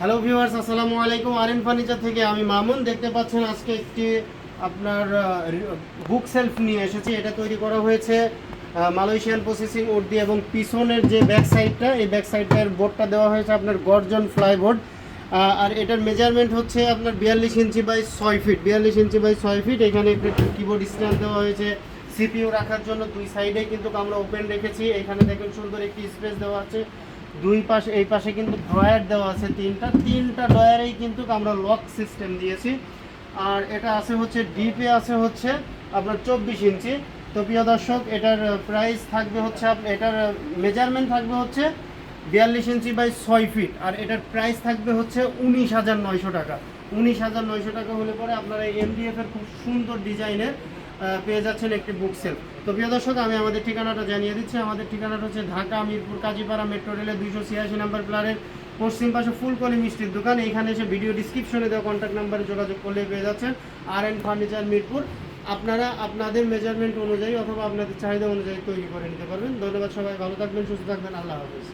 Hello viewers আসসালামু আলাইকুম। আরেন furniture থেকে আমি মামুন। দেখতে পাচ্ছেন আজকে একটি, আপনার বুক সেলফ নিয়ে এসেছি। এটা তৈরি করা হয়েছে মালয়েশিয়ান প্রসেসিং উড দিয়ে এবং পিছনের যে ব্যাক সাইডটা এই ব্যাক সাইডটার বোর্ডটা দেওয়া হয়েছে আপনার গর্জন ফ্লাইবোর্ড আর এটার মেজারমেন্ট হচ্ছে আপনার বিয়াল্লিশ ইঞ্চি বাই ছয় ফিট বিয়াল্লিশ ইঞ্চি বাই ছয় ফিট এখানে একটু কিবোর্ড স্ট্যান্ড দেওয়া হয়েছে। সিপিইউ রাখার জন্য দুই সাইডে কিন্তু আমরা ওপেন রেখেছি। এখানে দেখুন সুন্দর একটি স্পেস দেওয়া আছে। দুই পাশে, এই পাশে কিন্তু ড্রয়ার দেওয়া আছে তিনটা। তিনটা ড্রয়ারেই কিন্তু আমরা লক সিস্টেম দিয়েছি। আর এটা আছে হচ্ছে ডিপে আছে হচ্ছে আপনার চব্বিশ ইঞ্চি। তো প্রিয় দর্শক, এটার প্রাইস থাকবে হচ্ছে এটার মেজারমেন্ট থাকবে হচ্ছে বিয়াল্লিশ ইঞ্চি বাই ছয় ফিট আর এটার প্রাইস থাকবে হচ্ছে উনিশ হাজার নয়শো টাকা। উনিশ হাজার নয়শো টাকা হলে পরে আপনারা এমডিএফ এর খুব সুন্দর ডিজাইনের পেয়ে যাচ্ছেন একটি বুক সেল তো প্রিয় দর্শক, আমি আমাদের ঠিকানাটা জানিয়ে দিচ্ছি। আমাদের ঠিকানাটা হচ্ছে ঢাকা মিরপুর কাজীপাড়া মেট্রো রেলের দুইশো ছিয়াশি নাম্বার প্লারের পশ্চিম পাশে ফুলকলি মিষ্টির দোকান। এইখানে এসে ভিডিও ডিসক্রিপশনে দেওয়া কন্ট্যাক্ট নাম্বারে যোগাযোগ করলে পেয়ে যাচ্ছেন আর এন্ড ফার্নিচার মিরপুর। আপনারা আপনাদের মেজারমেন্ট অনুযায়ী অথবা আপনাদের চাহিদা অনুযায়ী তৈরি করে নিতে পারবেন। ধন্যবাদ সবাই, ভালো থাকবেন, সুস্থ থাকবেন, আল্লাহ হাফিজ।